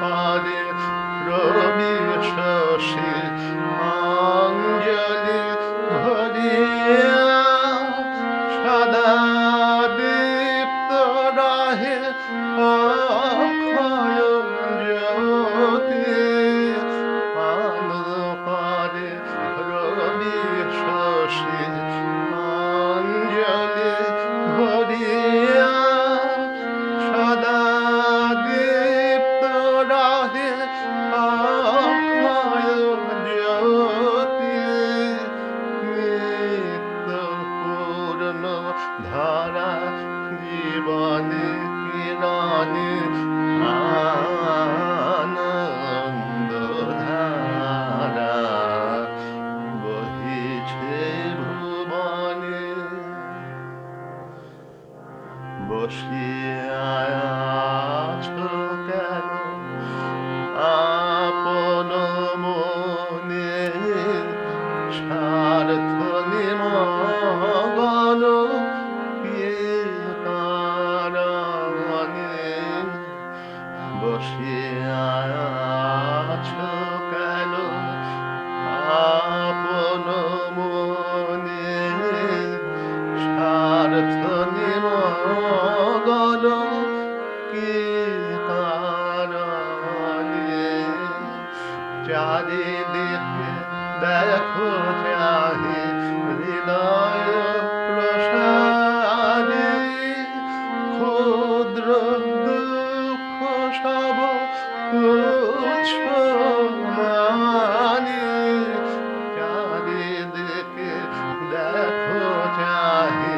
পারে রবির শশী অঞ্জলি ভরিয়া সাদা দীপ্ত রাহে। বসে চারিদিকে দেখো চাহি হৃদয় প্রসারে ক্ষুদ্র দুঃখ সব মানি চারিদিকে দেখো চাহি